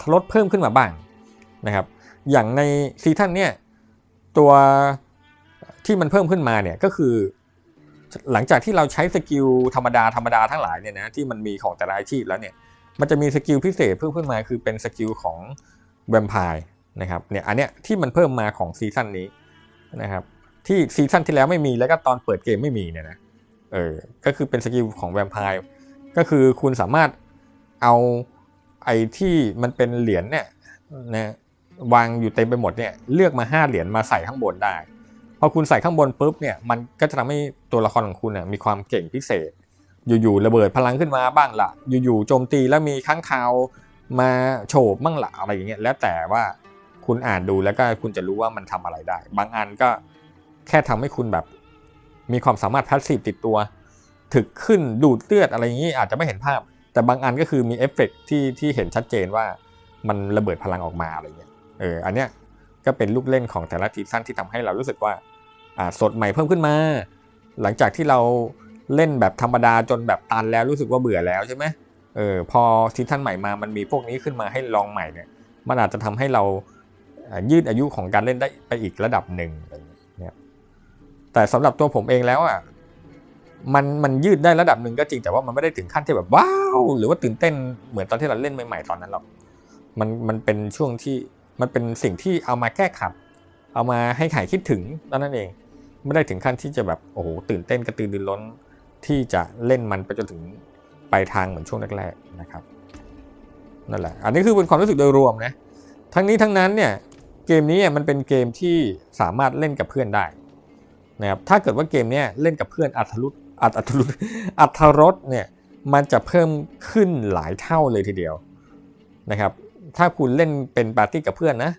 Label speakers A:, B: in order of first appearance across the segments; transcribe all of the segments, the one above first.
A: รถรสเพิ่มขึ้นมาบ้างนะครับ อย่างในซีซั่นเนี่ยตัวที่มันเพิ่มขึ้นมาเนี่ยก็คือ หลังจากที่เราใช้สกิลธรรมดาธรรมดาทั้งหลายเนี่ยนะที่มันมีของแต่ละอาชีพแล้วเนี่ยมันจะมีสกิลพิเศษเพิ่มขึ้นมาคือเป็นสกิลของแวมไพร์นะครับเนี่ยอันเนี้ยที่มันเพิ่มมาของซีซั่นนี้นะครับที่ซีซั่นที่แล้วไม่มีแล้วก็ตอนเปิดเกมไม่มีเนี่ยนะเออก็คือเป็นสกิลของแวมไพร์ก็คือคุณสามารถเอา ไอ้ที่มันเป็นเหรียญเนี่ยนะวางอยู่เต็มไปหมดเนี่ยเลือกมา 5 เหรียญมาใส่ข้างบนได้พอคุณใส่ข้างบนปุ๊บเนี่ยมันก็จะทำให้ตัวละครของคุณน่ยมีความเก่งพิเศษ อยู่ๆระเบิดพลังขึ้นมาบ้างละอยู่ๆโจมตีแล้วมีข้างคาวมาโฉบบ้างละอะไรอย่างเงี้ยแล้วแต่ว่าคุณอ่านดูแล้วก็คุณจะรู้ว่ามันทำอะไรได้ บางอันก็แค่ทำให้คุณแบบมีความสามารถพาสซีฟติดตัว ถึกขึ้นดูดเลือดอะไรอย่างงี้อาจจะไม่เห็นภาพ แต่บางอันก็คือมีเอฟเฟกต์ที่ที่เห็นชัดเจนว่ามันระเบิดพลังออกมาอะไรเงี้ยเอออันเนี้ยก็เป็นลูกเล่นของแต่ละซีซั่นที่ทำให้เรารู้สึกว่าอ่าสดใหม่เพิ่มขึ้นมา หลังจากที่เราเล่นแบบธรรมดาจนแบบตันแล้วรู้สึกว่าเบื่อแล้วใช่ไหมเออพอซีซั่นใหม่มามันมีพวกนี้ขึ้นมาให้ลองใหม่เนี่ยมันอาจจะทำให้เรายืดอายุของการเล่นได้ไปอีกระดับหนึ่งอะไรอย่างเงี้ยแต่สำหรับตัวผมเองแล้วอะ มันมันยืดได้ระดับหนึ่งก็จริงแต่ว่ามันไม่ได้ถึงขั้นที่แบบว้าวหรือว่าตื่นเต้นเหมือนตอนที่เราเล่นใหม่ๆตอนนั้นหรอกมันมันเป็นช่วงที่มันเป็นสิ่งที่เอามาแก้ขัดเอามาให้หายคิดถึงเท่านั้นเอง ไม่ได้ถึงขั้นที่จะแบบโอ้โหตื่นเต้นกระตือรือร้นที่จะเล่นมันไปจนถึงปลายทางเหมือนช่วงแรกๆนะครับนั่นแหละอันนี้คือเป็นความรู้สึกโดยรวมนะทั้งนี้ทั้งนั้นเนี่ยเกมนี้มันเป็นเกมที่สามารถเล่นกับเพื่อนได้นะครับถ้าเกิดว่าเกมนี้เล่นกับเพื่อนอัตรุษ อัตรุอัตรสเนี่ยมันจะเพิ่มขึ้นหลายเท่าเลยทีเดียวนะครับ ถ้าคุณเล่นเป็นปาร์ตี้กับเพื่อนนะ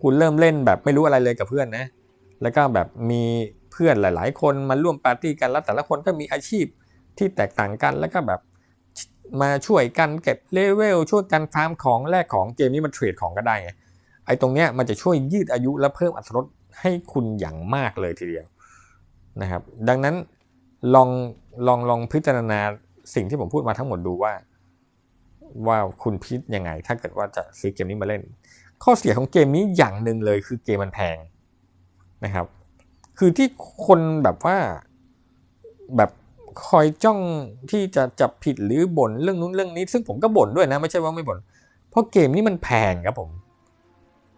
A: คุณเริ่มเล่นแบบไม่รู้อะไรเลยกับเพื่อนนะ แล้วก็แบบมีเพื่อนหลาย ๆ คนมาร่วมปาร์ตี้กันแล้วแต่ละคนก็มีอาชีพที่แตกต่างกันแล้วก็แบบมาช่วยกันเก็บเลเวลช่วยกันฟาร์มของแลกของเกมนี้มันเทรดของก็ได้ไงไอ้ตรงเนี้ยมันจะช่วยยืดอายุและเพิ่มอัตรรสให้คุณอย่างมากเลยทีเดียวนะครับ ดังนั้น ลองลองลองพิจารณาสิ่งที่ผมพูดมาทั้งหมดดูว่า ว่าคุณพิจยังไง ถ้าเกิดว่าจะซื้อเกมนี้มาเล่น ข้อเสียของเกมนี้อย่างหนึ่งเลยคือเกมมันแพงนะครับ คือที่คนแบบว่าแบบคอยจ้องที่จะจับผิดหรือบ่นเรื่องนู้นเรื่องนี้ ซึ่งผมก็บ่นด้วยนะไม่ใช่ว่าไม่บ่นเพราะเกมนี้มันแพงครับผม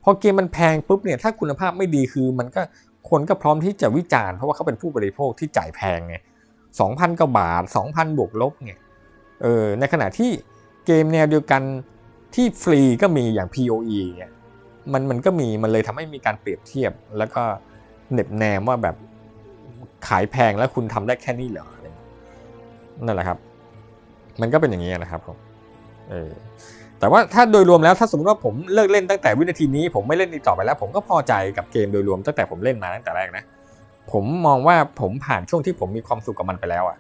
A: พอเกมมันแพงปุ๊บเนี่ยถ้าคุณภาพไม่ดีคือมันก็ คนก็พร้อมที่จะวิจารณ์เพราะว่าเขาเป็นผู้บริโภคที่จ่ายแพงไงสองพันกว่าบาทสองพันบวกลบไงเออในขณะที่เกมแนวเดียวกันที่ฟรีก็มีอย่าง POE เนี่ยมันมันก็มีมันเลยทำให้มีการเปรียบเทียบ แล้วก็เหน็บแนมว่าแบบขายแพงแล้วคุณทำได้แค่นี้เหรอนั่นแหละครับ มันก็เป็นอย่างนี้นะครับผมเออ แต่ว่าถ้าโดยรวมแล้วถ้าสมมติว่าผมเลิกเล่นตั้งแต่วินาทีนี้ ผมไม่เล่นอีกต่อไปแล้ว ผมก็พอใจกับเกมโดยรวมตั้งแต่ผมเล่นมาตั้งแต่แรกนะ ผมมองว่าผมผ่านช่วงที่ผมมีความสุขกับมันไปแล้วอะ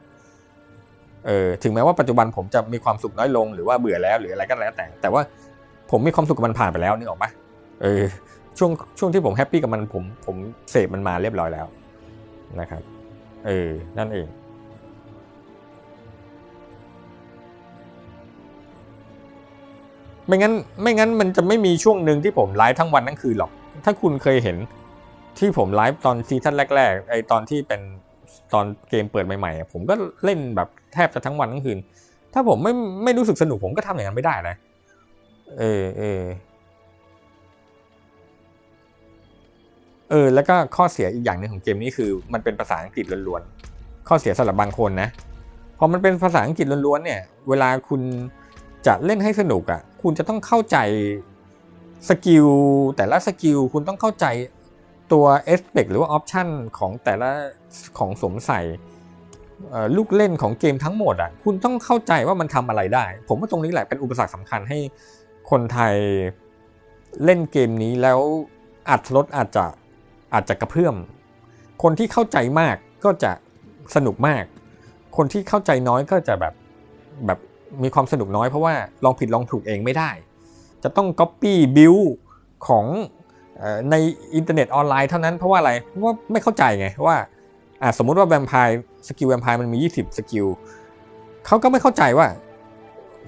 A: เออถึงแม้ว่าปัจจุบันผมจะมีความสุขน้อยลงหรือว่าเบื่อแล้วหรืออะไรก็แล้วแต่ แต่ว่าผมมีความสุขกับมันผ่านไปแล้วนึกออกปะเออช่วงช่วงที่ผมแฮปปี้กับมันผมผมเสพมันมาเรียบร้อยแล้วนะครับเออนั่นเอง ไม่งั้นไม่งั้นมันจะไม่มีช่วงหนึ่งที่ผมไลฟ์ทั้งวันทั้งคืนหรอก ถ้าคุณเคยเห็นที่ผมไลฟ์ตอนซีซั่นแรก ๆ ไอตอนที่เป็นตอนเกมเปิดใหม่ๆ ผมก็เล่นแบบแทบจะทั้งวันทั้งคืน ถ้าผมไม่ไม่รู้สึกสนุกผมก็ทำอย่างนั้นไม่ได้นะ เออเออเออแล้วก็ข้อเสียอีกอย่างหนึ่งของเกมนี้คือมันเป็นภาษาอังกฤษล้วนๆ ข้อเสียสำหรับบางคนนะ พอมันเป็นภาษาอังกฤษล้วนๆเนี่ย เวลาคุณ จะเล่นให้สนุกอะ่ะคุณจะต้องเข้าใจสกิลแต่ละสกิลคุณต้องเข้าใจตัวเอสเปกหรือว่าออปชันของแต่ละของสวมใส่ลูกเล่นของเกมทั้งหมดอะคุณต้องเข้าใจว่ามันทำอะไรได้ ผมว่าตรงนี้แหละเป็นอุปสรรคสำคัญให้คนไทยเล่นเกมนี้แล้วอัดลดอาจจะอาจจะกระเพื่อม คนที่เข้าใจมากก็จะสนุกมาก คนที่เข้าใจน้อยก็จะแบบแบบ มีความสนุกน้อยเพราะว่าลองผิดลองถูกเองไม่ได้ จะต้อง Copy Build ของในอินเทอร์เน็ตออนไลน์เท่านั้นเพราะว่าอะไรเพราะว่าไม่เข้าใจไงว่าสมมุติว่าแวมไพร์สกิลแวมไพร์มันมี 20 สกิลเขาก็ไม่เข้าใจว่า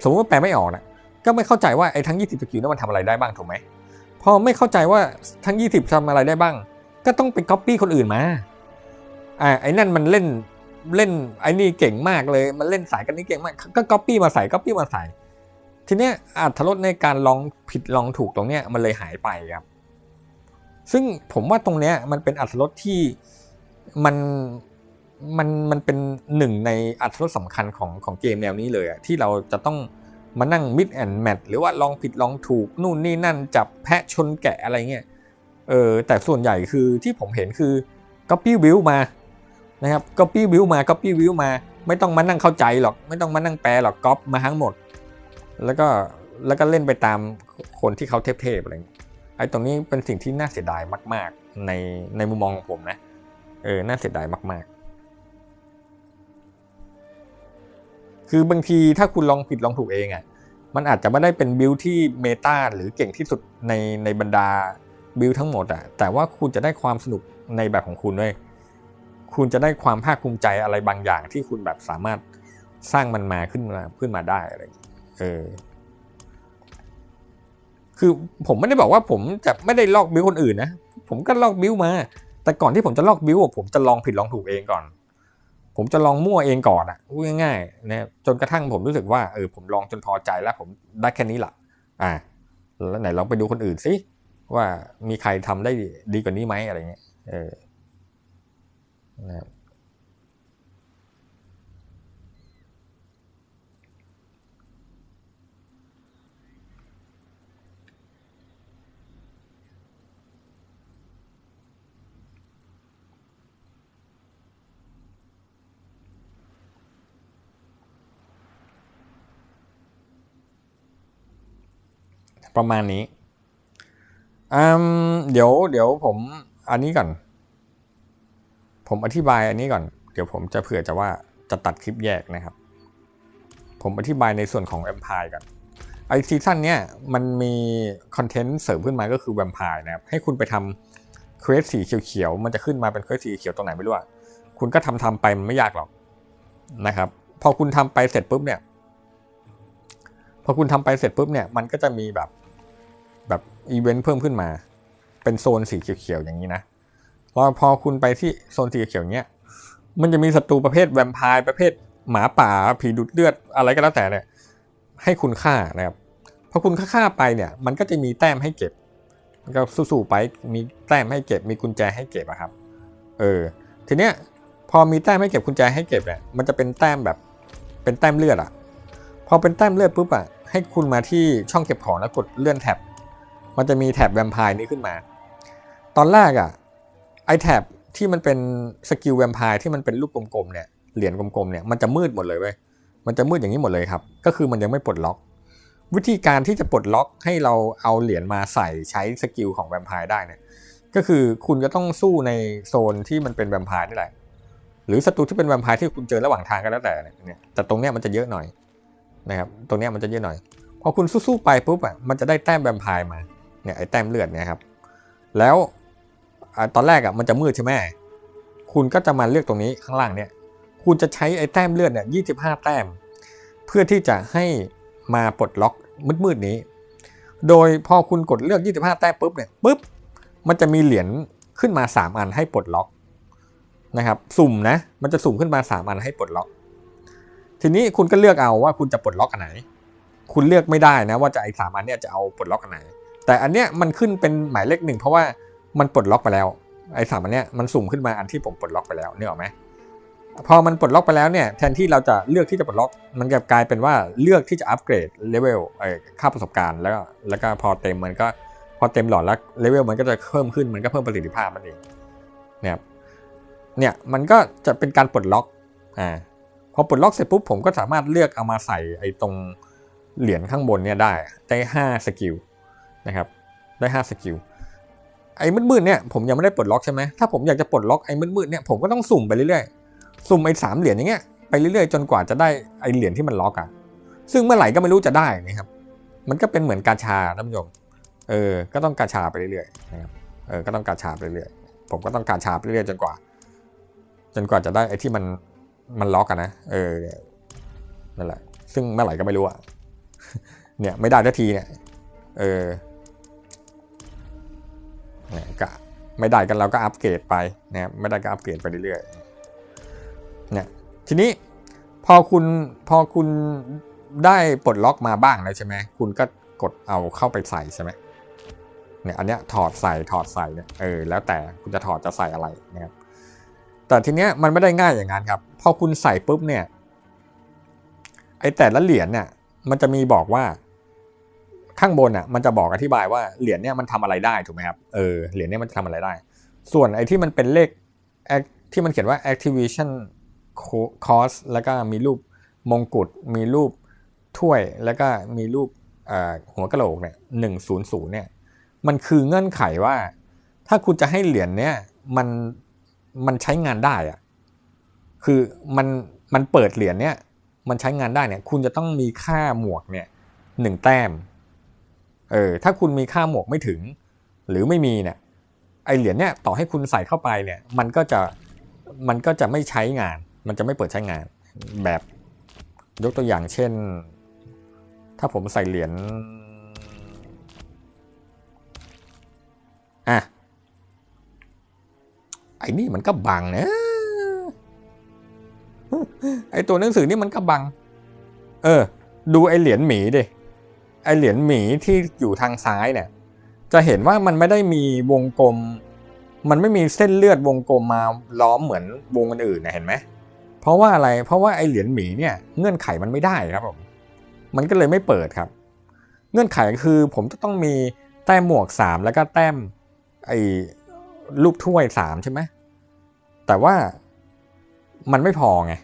A: สมมติว่าแปลไม่ออกนะก็ไม่เข้าใจว่าไอ้ทั้ง 20 สกิลนั้นมันทำอะไรได้บ้างถูกไหมพอไม่เข้าใจว่าทั้ง 20ทำอะไรได้บ้าง ก็ต้องไปก๊อปปี้คนอื่นมาอ่าไอ้นั่นมันเล่น เล่นไอ้นี่เก่งมากเลย มันเล่นสายกันนี้เก่งมาก ก็ก๊อปปี้มาใส่ก๊อปปี้มาใส่ ทีเนี้ยอัตรสในการลองผิดลองถูกตรงเนี้ยมันเลยหายไปครับ ซึ่งผมว่าตรงเนี้ยมันเป็นอัตรสที่มันมันมันเป็นหนึ่งในอัตรสสำคัญของของเกมแนวนี้เลยอะที่เราจะต้องมานั่งมิดแอนด์แมทหรือว่าลองผิดลองถูกนู่นนี่นั่นจับแพะชนแกะอะไรเงี้ยเออแต่ส่วนใหญ่คือที่ผมเห็นคือ copy view มา นะครับ copy view มา copy view มา ไม่ต้องมานั่งเข้าใจหรอก ไม่ต้องมานั่งแปลหรอกก๊อปมาทั้งหมด แล้วก็แล้วก็เล่นไปตามคนที่เขาเทพๆอะไรไอ้ตรงนี้เป็นสิ่งที่น่าเสียดายมาก ๆ ในในมุมมองของผมนะ เออ น่าเสียดายมากๆ คือบางทีถ้าคุณลองผิดลองถูกเองอะ่ะ มันอาจจะไม่ได้เป็นบิลที่เมตาหรือเก่งที่สุดในในบรรดาบิลทั้งหมดอะ่ะ แต่ว่าคุณจะได้ความสนุกในแบบของคุณด้วย คุณจะได้ความภาคภูมิใจอะไรบางอย่างที่คุณแบบสามารถสร้างมันมาขึ้นมาขึ้นมาได้อะไรเออคือผมไม่ได้บอกว่าผมจะไม่ได้ลอกบิวคนอื่นนะผมก็ลอกบิวมา แต่ก่อนที่ผมจะลอกบิวผมจะลองผิดลองถูกเองก่อน ผมจะลองมั่วเองก่อนอะพูดง่ายๆนะจนกระทั่งผมรู้สึกว่าเออผมลองจนพอใจแล้ว ผมได้แค่นี้ละอ่าแล้วไหนลองไปดูคนอื่นสิว่ามีใครทำได้ดีกว่านี้ไหมอะไรเงี้ยเออ นะครับประมาณนี้อืมเดี๋ยว เดี๋ยวผม อันนี้ก่อน ผมอธิบายอันนี้ก่อน เดี๋ยวผมจะเผื่อจะว่าจะตัดคลิปแยกนะครับ ผมอธิบายในส่วนของแวมไพร์ก่อนไอซีซั่นเนี้ยมันมีคอนเทนต์เสริมขึ้นมาก็คือแวมไพร์นะครับ ให้คุณไปทำเควสสีเขียวๆ มันจะขึ้นมาเป็นเควสสีเขียวตรงไหนไม่รู้อะคุณก็ทำทำไปมันไม่ยากหรอกนะครับ พอคุณทำไปเสร็จปุ๊บเนี่ย พอคุณทำไปเสร็จปุ๊บเนี่ย มันก็จะมีแบบแบบอีเวนต์เพิ่มขึ้นมา เป็นโซนสีเขียวๆอย่างนี้นะ พอพอคุณไปที่โซนสีเขียวเนี้ย มันจะมีศัตรูประเภทแวมไพร์ประเภทหมาป่าผีดูดเลือดอะไรก็แล้วแต่เนี่ยให้คุณฆ่านะครับพอคุณฆ่าไปเนี่ย มันก็จะมีแต้มให้เก็บก็สู้ๆไปมีแต้มให้เก็บ มีกุญแจให้เก็บอะครับ เออทีเนี้ยพอมีแต้มให้เก็บกุญแจให้เก็บเนี่ยมันจะเป็นแต้มแบบเป็นแต้มเลือดอะพอเป็นแต้มเลือดปุ๊บอะให้คุณมาที่ช่องเก็บของแล้วกดเลื่อนแท็บมันจะมีแท็บแวมไพร์นี้ขึ้นมา ตอนแรกอะ แท็บที่มันเป็นสกิลแวมไพร์ที่มันเป็นรูปกลมๆเนี่ยเหรียญกลมๆเนี่ยมันจะมืดหมดเลยเว้ยมันจะมืดอย่างนี้หมดเลยครับ ก็คือมันยังไม่ปลดล็อก วิธีการที่จะปลดล็อกให้เราเอาเหรียญมาใส่ใช้สกิลของแวมไพร์ได้เนี่ยก็คือคุณจะต้องสู้ในโซนที่มันเป็นแวมไพร์นี่แหละหรือศัตรูที่เป็นแวมไพร์ที่คุณเจอระหว่างทางก็แล้วแต่เนี่ยแต่ตรงเนี้ยมันจะเยอะหน่อยนะครับตรงเนี้ยมันจะเยอะหน่อยพอคุณสู้ๆไปปุ๊บอะมันจะได้แต้มแวมไพร์มาเนี่ยไอ้แต้มเลือดเนี่ยครับแล้ว ตอนแรกอะมันจะมืดใช่ไหมคุณก็จะมาเลือกตรงนี้ข้างล่างเนี่ย คุณจะใช้ไอ้แต้มเลือดเนี่ยยี่สิบห้าแต้ม เพื่อที่จะให้มาปลดล็อกมืดๆนี้ โดยพอคุณกดเลือก 25 แต้มปุ๊บเนี่ยปุ๊บ มันจะมีเหรียญขึ้นมา 3 อันให้ปลดล็อกนะครับ สุ่มนะ มันจะสุ่มขึ้นมา 3 อันให้ปลดล็อก ทีนี้คุณก็เลือกเอาว่าคุณจะปลดล็อกอันไหน คุณเลือกไม่ได้นะว่าจะไอ้สามอันเนี้ยจะเอาปลดล็อกอันไหน แต่อันเนี้ยมันขึ้นเป็นหมายเลขหนึ่งเพราะว่า มันปลดล็อกไปแล้ว ไอ้สามอันเนี้ยมันสุ่มขึ้นมาอันที่ผมปลดล็อกไปแล้วเนี่ยหรอไหมพอมันปลดล็อกไปแล้วเนี่ยแทนที่เราจะเลือกที่จะปลดล็อก มันกลับกลายเป็นว่าเลือกที่จะอัปเกรดเลเวลค่าประสบการณ์แล้วแล้วก็พอเต็มมันก็พอเต็มหลอดแล้วเลเวลมันก็จะเพิ่มขึ้นมันก็เพิ่มประสิทธิภาพมันเองเนี่ยเนี่ยมันก็จะเป็นการปลดล็อกอ่าพอปลดล็อกเสร็จปุ๊บผมก็สามารถเลือกเอามาใส่ไอ้ตรงเหรียญข้างบนเนี่ยได้ได้ห้าสกิลนะครับได้ห้าสกิล อ้มืดๆเนี่ยผมยังไม่ได้ปลดล็อกใช่ไหมถ้าผมอยากจะปลดล็อกไอ้มืดๆเนี่ยผมก็ต้องสุ่มไปเรื่อยๆ สุ่มไอ้สามเหรียญอย่างเงี้ยไปเรื่อยๆ จนกว่าจะได้ไอ้เหรียญที่มันล็อกอะซึ่งเมื่อไหร่ก็ไม่รู้จะได้นะครับ มันก็เป็นเหมือนกาชาท่านผู้ชม เออ ก็ต้องกาชาไปเรื่อยๆนะครับ เออ ก็ต้องกาชาไปเรื่อยๆ ผมก็ต้องกาชาไปเรื่อยๆ จนกว่า จนกว่าจะได้ไอ้ที่มันมันล็อกอะนะ เออ นั่นแหละ ซึ่งเมื่อไหร่ก็ไม่รู้อะเนี่ยไม่ได้ทันทีเนี่ย เออ เนี่ยก็ไม่ได้กันเราก็อัปเกรดไปนะครับไม่ได้ก็อัปเกรดไปเรื่อยๆเนี่ยทีนี้พอคุณพอคุณได้ปลดล็อกมาบ้างแล้วใช่ไหมคุณก็กดเอาเข้าไปใส่ใช่ไหมเนี่ยอันเนี้ยถอดใส่ถอดใส่เนี่ยเออแล้วแต่คุณจะถอดจะใส่อะไรนะครับแต่ทีเนี้ยมันไม่ได้ง่ายอย่างนั้นครับพอคุณใส่ปุ๊บเนี่ยไอแต่ละเหรียญเนี่ยมันจะมีบอกว่า ข้างบนอะมันจะบอกอธิบายว่าเหรียญเนี่ยมันทำอะไรได้ถูกไหมครับเออเหรียญเนี่ยมันจะทำอะไรได้ ส่วนไอ้ที่มันเป็นเลขที่มันเขียนว่า activation cost แล้วก็มีรูปมงกุฎมีรูปถ้วยแล้วก็มีรูปหัวกะโหลกเนี่ยหนึ่งศูนย์ศูนย์เนี่ยมันคือเงื่อนไขว่า ถ้าคุณจะให้เหรียญเนี่ยมันมันใช้งานได้อะคือมันมันเปิดเหรียญเนี่ยมันใช้งานได้เนี่ยคุณจะต้องมีค่าหมวกเนี่ยหนึ่งแต้ม เออถ้าคุณมีค่าหมวกไม่ถึง หรือไม่มีเนี่ยไอเหรียญเนี่ยต่อให้คุณใส่เข้าไปเนี่ย มันก็จะมันก็จะไม่ใช้งาน มันจะไม่เปิดใช้งาน แบบยกตัวอย่างเช่น ถ้าผมใส่เหรียญอะไอ้นี่มันก็บังนะไอตัวหนังสือนี่มันก็บัง เออ ดูไอเหรียญหมีดิ ไอเหรียญหมีที่อยู่ทางซ้ายเนี่ย จะเห็นว่ามันไม่ได้มีวงกลม มันไม่มีเส้นเลือดวงกลมมาล้อมเหมือนวงอื่นๆนะเห็นไหมเพราะว่าอะไร เพราะว่าไอเหรียญหมีเนี่ยเงื่อนไขมันไม่ได้ครับผม มันก็เลยไม่เปิดครับ เงื่อนไขคือผมจะต้องมีแต้มหมวกสามแล้วก็แต้มไอรูปถ้วยสามใช่ไหม แต่ว่ามันไม่พอไง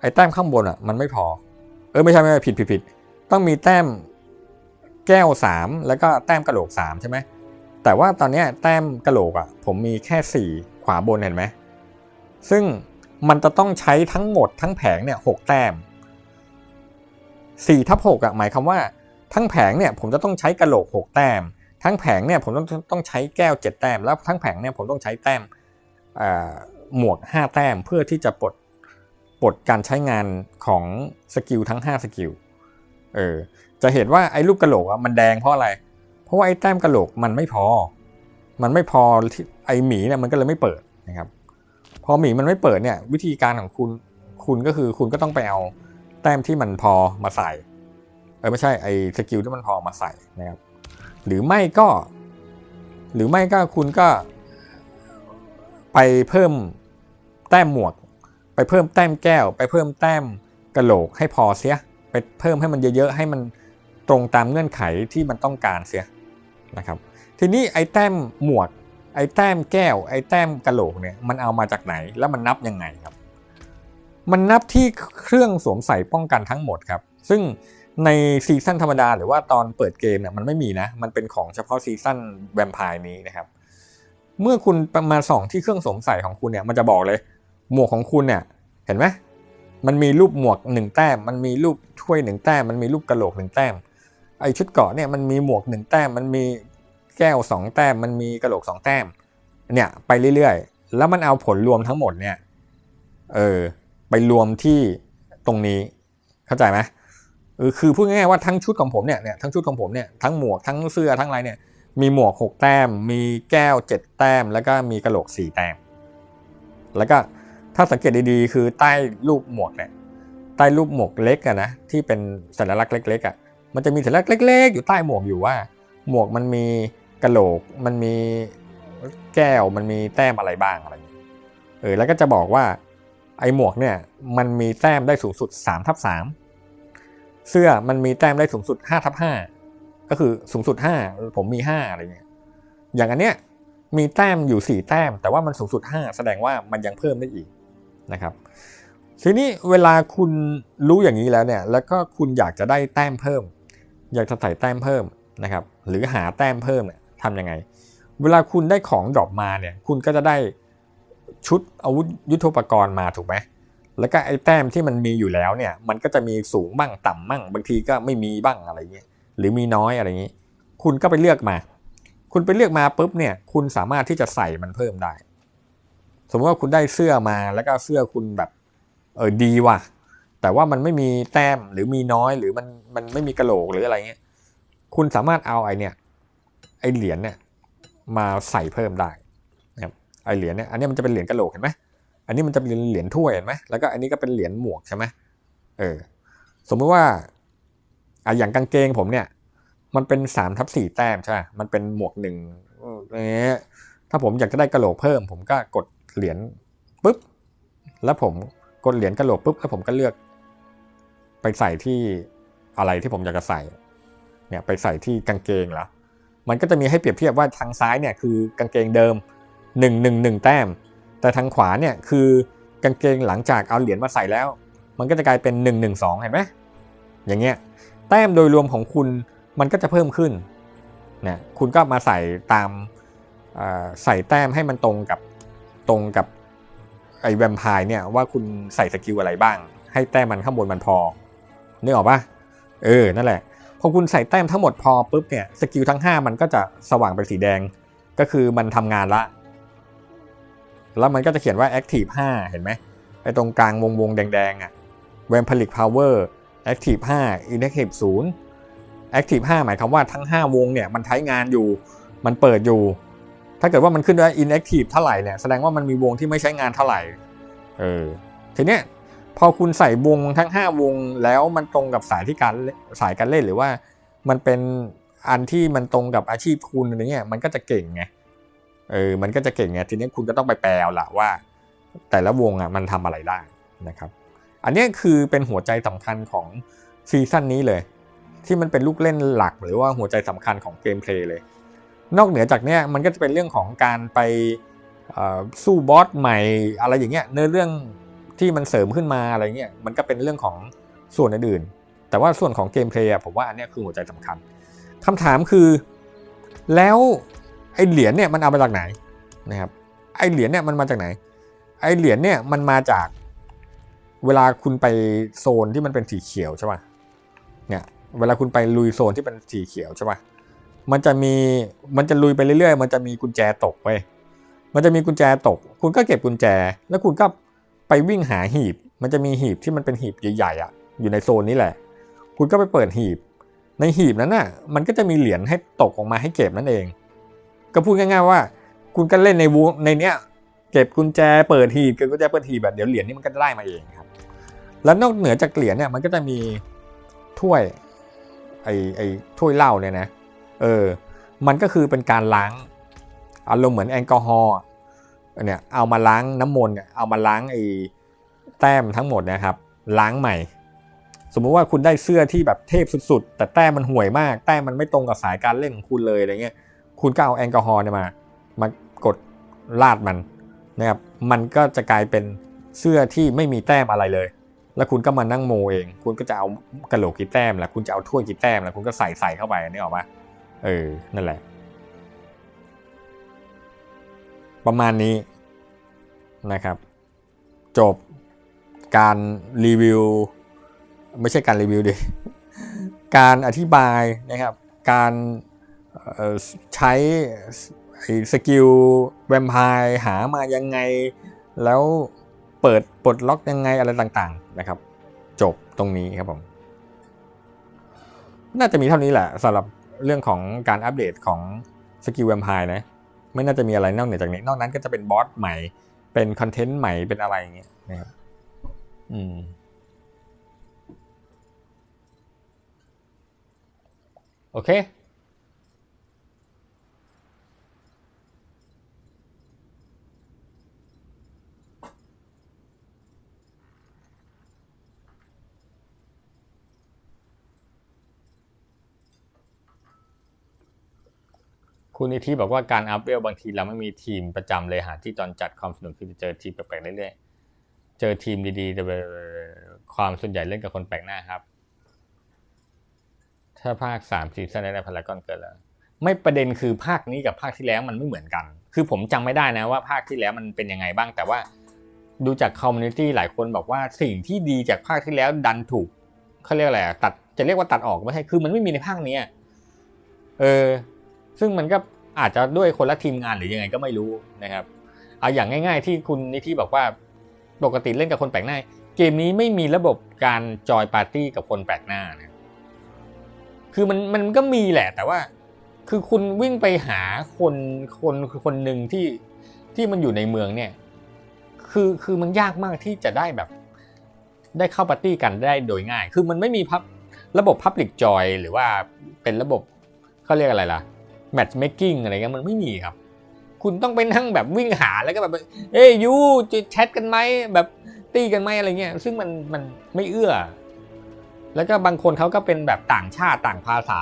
A: ไอแต้มข้างบนอะมันไม่พอ เออไม่ใช่ไม่ใช่ผิดผิดผิด ต้องมีแต้ม แก้วสามแล้วก็แต้มกระโหลกสามใช่ไหมแต่ว่าตอนนี้แต้มกระโหลกอะผมมีแค่สี่ขวาบนเห็นไหมซึ่งมันจะต้องใช้ทั้งหมดทั้งแผงเนี่ยหกแต้มสี่ทับหกอะหมายความว่าทั้งแผงเนี่ยผมจะต้องใช้กระโหลกหกแต้ม ทั้งแผงเนี่ยผมต้องต้องใช้แก้วเจ็ดแต้ม แล้วทั้งแผงเนี่ยผมต้องใช้แต้มหมวกห้าแต้มเพื่อที่จะปลดปลดการใช้งานของสกิลทั้งห้าสกิล เออ จะเห็นว่าไอ้รูปกระโหลกอะมันแดงเพราะอะไร เพราะว่าไอ้แต้มกระโหลกมันไม่พอ มันไม่พอที่ไอ้หมีเนี่ยมันก็เลยไม่เปิดนะครับ พอหมีมันไม่เปิดเนี่ย วิธีการของคุณคุณก็คือคุณก็ต้องไปเอาแต้มที่มันพอมาใส่ เออไม่ใช่ไอ้สกิลที่มันพอมาใส่นะครับ หรือไม่ก็ หรือไม่ก็คุณก็ ไปเพิ่มแต้มหมวก ไปเพิ่มแต้มแก้ว ไปเพิ่มแต้มกระโหลกให้พอเสีย ไปเพิ่มให้มันเยอะๆให้มัน ตรงตามเงื่อนไขที่มันต้องการเสียนะครับ ทีนี้ไอ้แต้มหมวก ไอ้แต้มแก้ว ไอ้แต้มกระโหลกเนี่ยมันเอามาจากไหนแล้วมันนับยังไงครับ มันนับที่เครื่องสวมใส่ป้องกันทั้งหมดครับ ซึ่งในซีซั่นธรรมดาหรือว่าตอนเปิดเกมเนี่ยมันไม่มีนะ มันเป็นของเฉพาะซีซั่นแวมไพร์นี้นะครับ เมื่อคุณมาส่องที่เครื่องสวมใส่ของคุณเนี่ยมันจะบอกเลย หมวกของคุณเนี่ยเห็นไหมมันมีรูปหมวกหนึ่งแต้ม มันมีรูปถ้วยหนึ่งแต้ม มันมีรูปกระโหลกหนึ่งแต้ม ไอชุดเกาะเนี่ยมันมีหมวกหนึ่งแต้ม มันมีแก้วสองแต้ม มันมีกระโหลกสองแต้ม เนี่ยไปเรื่อยๆ แล้วมันเอาผลรวมทั้งหมดเนี่ย เออ ไปรวมที่ตรงนี้ เข้าใจไหมเออคือพูดง่ายๆว่าทั้งชุดของผมเนี่ยเนี่ยทั้งชุดของผมเนี่ยทั้งหมวกทั้งเสื้อทั้งอะไรเนี่ย มีหมวกหกแต้ม มีแก้วเจ็ดแต้ม แล้วก็มีกระโหลกสี่แต้ม แล้วก็ถ้าสังเกตดีๆ คือใต้รูปหมวกเนี่ยใต้รูปหมวกเล็กอะนะที่เป็นสัญลักษณ์เล็กๆอะ มันจะมีสัญลักษณ์เล็ก ๆ อยู่ใต้หมวกอยู่ว่า หมวกมันมีกระโหลก มันมีแก้ว มันมีแต้มอะไรบ้างอะไรอย่างเงี้ยเออแล้วก็จะบอกว่าไอ้หมวกเนี่ยมันมีแต้มได้สูงสุด3ทับ3เสื้อมันมีแต้มได้สูงสุด5ทับ5ก็คือสูงสุด 5 ผมมี 5 อะไรเงี้ยอย่างอันเนี้ยมีแต้มอยู่ 4 แต้ม แต่ว่ามันสูงสุด 5 แสดงว่ามันยังเพิ่มได้อีกนะครับทีนี้เวลาคุณรู้อย่างนี้แล้วเนี่ย แล้วก็คุณอยากจะได้แต้มเพิ่ม อยากจะใส่แต้มเพิ่มนะครับหรือหาแต้มเพิ่มเนี่ยทำยังไง เวลาคุณได้ของดรอปมาเนี่ยคุณก็จะได้ชุดอาวุธยุทโธปกรณ์มาถูกไหมแล้วก็ไอ้แต้มที่มันมีอยู่แล้วเนี่ยมันก็จะมีสูงบ้างต่ำบ้างบางทีก็ไม่มีบ้างอะไรเงี้ยหรือมีน้อยอะไรอย่างนี้คุณก็ไปเลือกมา คุณไปเลือกมาปุ๊บเนี่ยคุณสามารถที่จะใส่มันเพิ่มได้ สมมติว่าคุณได้เสื้อมาแล้วก็เสื้อคุณแบบเออดีว่ะ แต่ว่ามันไม่มีแต้มหรือมีน้อยหรือมันมันไม่มีกระโหลกหรืออะไรเงี้ย คุณสามารถเอาไอเนี่ยไอเหรียญเนี่ยมาใส่เพิ่มได้นะครับไอเหรียญเนี่ยอันนี้มันจะเป็นเหรียญกระโหลกเห็นไหมอันนี้มันจะเป็นเหรียญถ้วยเห็นไหมแล้วก็อันนี้ก็เป็นเหรียญหมวกใช่ไหมเออสมมติว่าอะอย่างกางเกงผมเนี่ย มันเป็นสามทับสี่แต้มใช่ไหมมันเป็นหมวกหนึ่งอย่างเงี้ยถ้าผมอยากจะได้กระโหลกเพิ่ม ผมก็กดเหรียญปุ๊บแล้วผมกดเหรียญกระโหลกปุ๊บแล้วผมก็เลือก ไปใส่ที่อะไรที่ผมอยากจะใส่เนี่ยไปใส่ที่กางเกงล้วมันก็จะมีให้เปรียบเทียบว่าทางซ้ายเนี่ยคือกางเกงเดิมหนึ่งหนึ่งหนึ่งแต้ม แต่ทางขวาเนี่ยคือกางเกงหลังจากเอาเหรียญมาใส่แล้ว มันก็จะกลายเป็นหนึ่งหนึ่งสองเห็นไหมอย่างเงี้ยแต้มโดยรวมของคุณมันก็จะเพิ่มขึ้นนะคุณก็มาใส่ตามใส่แต้มให้มันตรงกับตรงกับไอ้แวมไพร์เนี่ยว่าคุณใส่สกิลอะไรบ้าง ให้แต้มมันข้างบนมันพอ นึกออกปะเออ นั่นแหละ พอคุณใส่แต้มทั้งหมดพอปุ๊บเนี่ย สกิลทั้ง 5 มันก็จะสว่างเป็นสีแดง ก็คือมันทำงานละ แล้วมันก็จะเขียนว่า active 5 เห็นไหมไอ้ตรงกลางวงวงแดงๆอะ vampiric power active 5 inactive 0 active 5 หมายความว่าทั้ง 5 วงเนี่ยมันใช้งานอยู่ มันเปิดอยู่ ถ้าเกิดว่ามันขึ้นว่า inactive เท่าไหร่เนี่ย แสดงว่ามันมีวงที่ไม่ใช้งานเท่าไหร่ เออ ทีเนี้ย พอคุณใส่วงทั้ง 5 วงแล้วมันตรงกับสายที่การสายการเล่นหรือว่า มันเป็นอันที่มันตรงกับอาชีพคุณอะไรเงี้ยมันก็จะเก่งไงเออมันก็จะเก่งไงทีนี้คุณก็ต้องไปแปลละว่า แต่ละวงอะมันทำอะไรได้นะครับ อันนี้คือเป็นหัวใจสำคัญของซีซั่นนี้เลย ที่มันเป็นลูกเล่นหลักหรือว่าหัวใจสำคัญของเกมเพลย์เลย นอกเหนือจากเนี้ยมันก็จะเป็นเรื่องของการไปสู้บอสใหม่อะไรอย่างเงี้ยเนื้อเรื่อง ที่มันเสริมขึ้นมาอะไรเงี้ยมันก็เป็นเรื่องของส่วนอื่นๆ แต่ว่าส่วนของเกมเพลย์ผมว่าอันนี้คือหัวใจสำคัญคำถามคือแล้วไอเหรียญเนี่ยมันเอามาจากไหนนะครับไอเหรียญเนี่ยมันมาจากไหน ไอเหรียญเนี่ยมันมาจากเวลาคุณไปโซนที่มันเป็นสีเขียวใช่ป่ะเนี่ยเวลาคุณไปลุยโซนที่เป็นสีเขียวใช่ป่ะมันจะมีมันจะลุยไปเรื่อยๆ มันจะมีกุญแจตกไปมันจะมีกุญแจตก คุณก็เก็บกุญแจ แล้วคุณก็ ไปวิ่งหาหีบ มันจะมีหีบที่มันเป็นหีบใหญ่ๆอะ อยู่ในโซนนี้แหละ คุณก็ไปเปิดหีบ ในหีบนั้นน่ะ มันก็จะมีเหรียญให้ตกออกมาให้เก็บนั่นเอง ก็พูดง่ายๆว่า คุณก็เล่นในวูในเนี้ยเก็บกุญแจเปิดหีบเก็บกุญแจเปิดหีบแบบเดี๋ยวเหรียญนี้มันก็ได้มาเองครับ แล้วนอกเหนือจากเหรียญเนี่ยมันก็จะมีถ้วยไอไอถ้วยเหล้าเนี่ยนะ เออ มันก็คือเป็นการล้างอารมณ์เหมือนแอลกอฮอล์ เนี่ยเอามาล้างน้ำมนต์เอามาล้างไอ้แต้มทั้งหมดนะครับ ล้างใหม่ สมมุติว่าคุณได้เสื้อที่แบบเทพสุดๆ แต่แต้มมันห่วยมาก แต้มมันไม่ตรงกับสายการเล่นของคุณเลยอะไรเงี้ยคุณก็เอาแอลกอฮอล์เนี่ยมามากดลาดมันนะครับมันก็จะกลายเป็นเสื้อที่ไม่มีแต้มอะไรเลย แล้วคุณก็มานั่งโมเอง คุณก็จะเอากระโหลกกี่แต้มแล้วคุณจะเอาถ้วยกี่แต้มแล้วคุณก็ใส่ใส่เข้าไปนี่ออกมาเออนั่นแหละ ประมาณนี้นะครับ จบการรีวิว ไม่ใช่การรีวิวดิการอธิบายนะครับ การใช้สกิลแวมไพร์หามายังไง แล้วเปิดปลดล็อกยังไงอะไรต่างๆนะครับ จบตรงนี้ครับผม น่าจะมีเท่านี้แหละสำหรับเรื่องของการอัปเดตของสกิลแวมไพร์นะ ไม่น่าจะมีอะไรนอกเหนือจากนี้ นอกนั้นก็จะเป็นบอสใหม่ เป็นคอนเทนต์ใหม่ เป็นอะไรอย่างเงี้ยนะครับ อืม โอเค คุณนิธิบอกว่าการอัพเวลบางทีเราไม่มีทีมประจำเลยหาที่ตอนจัดความสนุกคือจะเจอทีมแปลกๆเรื่อยๆเจอทีมดีๆแต่ความส่วนใหญ่เล่นกับคนแปลกหน้าครับ ถ้าภาคสามซีซั่นได้พารากอนเกิดแล้วไม่ประเด็นคือภาคนี้กับภาคที่แล้วมันไม่เหมือนกัน คือผมจำไม่ได้นะว่าภาคที่แล้วมันเป็นยังไงบ้าง แต่ว่าดูจากคอมมูนิตี้หลายคนบอกว่าสิ่งที่ดีจากภาคที่แล้วดันถูกเขาเรียกอะไรตัดจะเรียกว่าตัดออกไม่ใช่คือมันไม่มีในภาคนี้เออ ซึ่งมันก็อาจจะด้วยคนละทีมงานหรือยังไงก็ไม่รู้นะครับเอาอย่างง่าย ๆ ที่คุณนิธิบอกว่าปกติเล่นกับคนแปลกหน้า เกมนี้ไม่มีระบบการจอยปาร์ตี้กับคนแปลกหน้านะคือมันมันก็มีแหละแต่ว่า คือคุณวิ่งไปหาคนคนคนหนึ่งที่ที่มันอยู่ในเมืองเนี่ย คือคือมันยากมากที่จะได้แบบ ได้เข้าปาร์ตี้กันได้โดยง่าย คือมันไม่มีพับระบบ Public Joy หรือว่าเป็นระบบเขาเรียกอะไรล่ะ Matchmaking อะไรเงี้ยมันไม่มีครับ คุณต้องไปนั่งแบบวิ่งหาแล้วก็แบบ เอ้ยยูจะแชทกันไหมแบบตีกันไหมอะไรเงี้ยซึ่งมันมันไม่เอื้อ แล้วก็บางคนเขาก็เป็นแบบต่างชาติต่างภาษา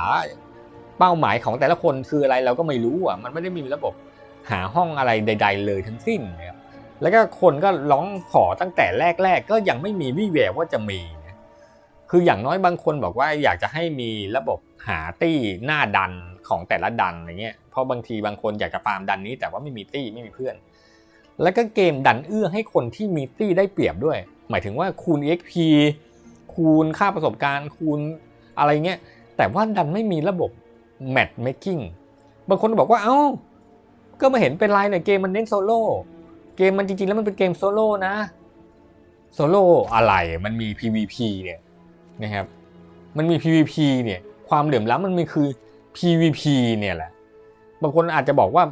A: เป้าหมายของแต่ละคนคืออะไรเราก็ไม่รู้อะมันไม่ได้มีระบบหาห้องอะไรใด ๆ เลยทั้งสิ้นนะครับแล้วก็คนก็ร้องขอตั้งแต่แรก ๆ ก็ยังไม่มีวี่แววว่าจะมีคืออย่างน้อยบางคนบอกว่าอยากจะให้มีระบบหาตี้หน้าดัน ของแต่ละดันอะไรเงี้ย เพราะบางทีบางคนอยากจะฟาร์มดันนี้แต่ว่าไม่มีตี้ไม่มีเพื่อน แล้วก็เกมดันเอื้อให้คนที่มีตี้ได้เปรียบด้วย หมายถึงว่าคูณ XP คูณค่าประสบการณ์ คูณอะไรเงี้ย แต่ว่าดันไม่มีระบบ match making บางคนบอกว่าเอ้า ก็มาเห็นเป็นไรเนี่ยเกมมันเน้นโซโล่ เกมมันจริงๆ แล้วมันเป็นเกมโซโล่นะ โซโล่อะไร มันมี PVP เนี่ยนะครับ มันมี PVP เนี่ย ความเหลื่อมล้ำมันมีคือ PVP เนี่ยแหละ บางคนอาจจะบอกว่า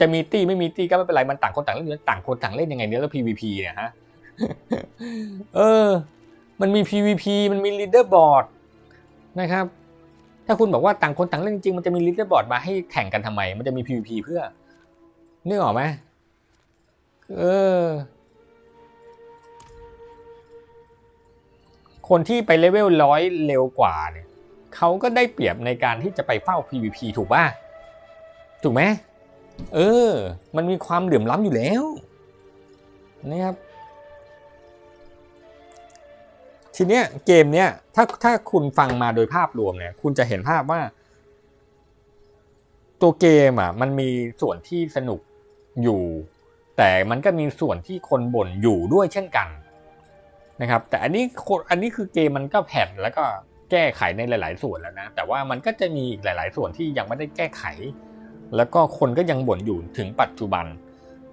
A: จะมีตี้ไม่มีตี้ก็ไม่เป็นไร มันต่างคนต่างเล่นอยู่แล้วต่างคนต่างเล่นยังไงเนี่ยแล้ว PVP เนี่ยฮะ เออ มันมี PVP มันมี leaderboard นะครับ ถ้าคุณบอกว่าต่างคนต่างเล่นจริงมันจะมี leaderboard มาให้แข่งกันทำไม มันจะมี PVP เพื่อนึกออกไหมเออ คนที่ไปเลเวลร้อยเร็วกว่าเนี่ย เขาก็ได้เปรียบในการที่จะไปเฝ้า PVP ถูกป่ะ ถูกไหมเออ มันมีความเหลื่อมล้ำอยู่แล้วนะครับ ทีเนี้ยเกมเนี้ยถ้าถ้าคุณฟังมาโดยภาพรวมเนี่ย คุณจะเห็นภาพว่า ตัวเกมอะ มันมีส่วนที่สนุกอยู่ แต่มันก็มีส่วนที่คนบ่นอยู่ด้วยเช่นกันนะครับ แต่อันนี้คนอันนี้คือเกมมันก็แผ่นแล้วก็ แก้ไขในหลาย ๆ ส่วนแล้วนะ แต่ว่ามันก็จะมีอีกหลาย ๆ ส่วนที่ยังไม่ได้แก้ไข แล้วก็คนก็ยังบ่นอยู่ถึงปัจจุบัน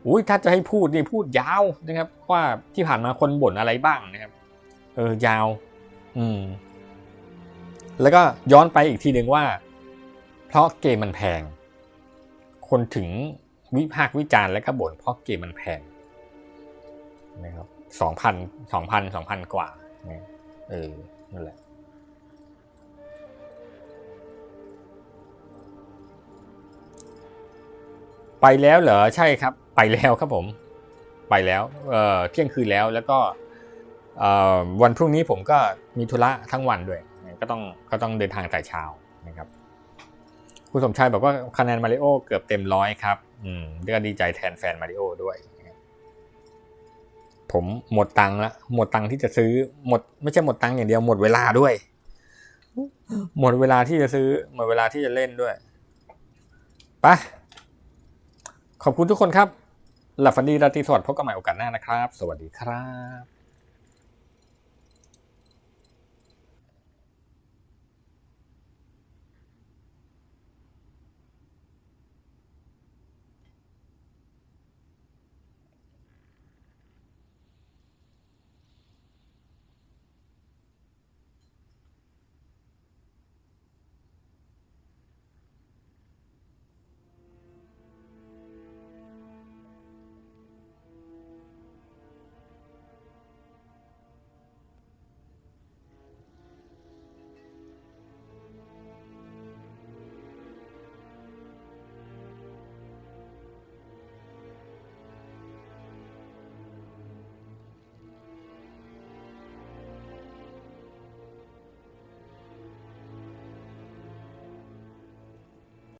A: อุ้ยถ้าจะให้พูดนี่พูดยาวนะครับ ว่าที่ผ่านมาคนบ่นอะไรบ้างนะครับ เออยาว อืม แล้วก็ย้อนไปอีกทีหนึ่งว่า เพราะเกมมันแพง คนถึงวิพากษ์วิจารณ์และก็บ่นเพราะเกมมันแพงนะครับสองพันสองพันสองพันกว่าเนี่ยเออนั่นแหละ ไปแล้วเหรอใช่ครับ ไปแล้วครับผม ไปแล้วเออเที่ยงคืนแล้วแล้วก็วันพรุ่งนี้ผมก็มีธุระทั้งวันด้วย ก็ต้องก็ต้องเดินทางแต่เช้านะครับ คุณสมชายบอกว่าคะแนนมาริโอเกือบเต็มร้อยครับ อืมก็ดีใจแทนแฟนมาริโอด้วยผมหมดตังค์ละหมดตังค์ที่จะซื้อหมด ไม่ใช่หมดตังค์อย่างเดียวหมดเวลาด้วย หมดเวลาที่จะซื้อ หมดเวลาที่จะเล่นด้วยไปะ ขอบคุณทุกคนครับ หลับฝันดีราตรีสวัสดิ์พบกันใหม่โอกาสหน้านะครับ สวัสดีครับ